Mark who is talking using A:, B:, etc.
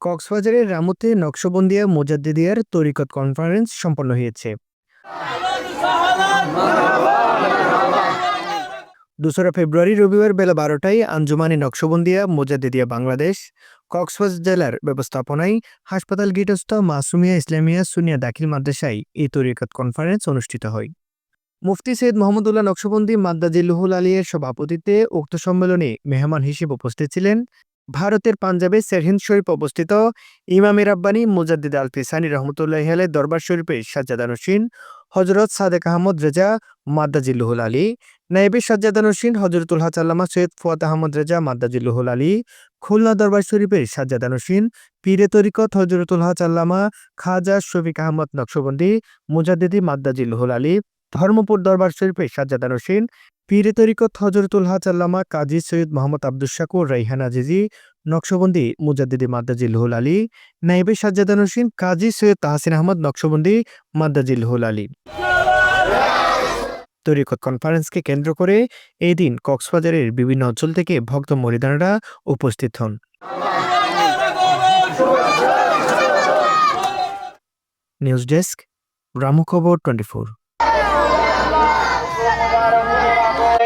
A: কক্সবাজারের রামুতে নকশবন্দিয়া মোজাদ্দিদিয়ার তরিকত কনফারেন্স সম্পন্ন হয়েছে। দোসরা ফেব্রুয়ারি রবিবার বেলা বারোটায় আঞ্জুমানি নকশবন্দিয়া মোজাদ্দিদিয়া বাংলাদেশ কক্সবাজার জেলার ব্যবস্থাপনায় হাসপাতাল গেটস্থ মাসুমিয়া ইসলামিয়া সুনিয়া দাখিল মাদ্রাসায় এই তরিকত কনফারেন্স অনুষ্ঠিত হয়। মুফতি সৈয়দ মোহাম্মদুল্লাহ নকশবন্দি মাদ্দাজিল্লুহুল আলিয়ের সভাপতিত্বে উক্ত সম্মেলনে মেহমান হিসেবে উপস্থিত ছিলেন ভারতের পাঞ্জাবে সেরহিন্দ শরীফ অবস্থিত ইমাম রাব্বানি মুজাদ্দিদ আল ফিসানি রহমতুল্লাহ আলাই দরবার শরীফের সাজ্জাদানুসীন হজরত সাদেক আহমদ রেজা মাদ্দাজিল্লুহুল আলী নাইবে সাজ্জাদানুসীন হজরতুল হাচাল্লামা সৈয়দ ফুয়াত আহমদ রেজা মাদ্দাজিল্লুহুল আলী, খুলনা দরবার শরীফের সাজ্জাদানুসীন পীরে তরিকত হজরতুল হাচাল্লামা খাজা শফিক আহমদ নকশবন্দি, মুজাদ্দিদি মাদ্দাজিল্লুহুল আলী ধর্মপুর দরবার শরীফের সাজ্জাদানুসীন পীরে তরিকত হজরতুল হাচাল্লামা কাজী সৈয়দ মোহাম্মদ আব্দুল শাকুর রাইহান আজিজি, নকশবন্দি মুজাদ্দিদি মাদ্দাজিল্লুহুল আলী নাইবে সাজ্জাদানুসীন কাজী সৈয়দ তাহসিন আহমদ নকশবন্দি মাদ্দাজিল্লুহুল আলী। তরিকত কনফারেন্সকে কেন্দ্র করে এই দিন কক্সবাজারের বিভিন্ন অঞ্চল থেকে ভক্ত মরিদানরা উপস্থিত হন। নিউজ ডেস্ক, রামু খবর টোয়েন্টি Mubarak, Mubarak.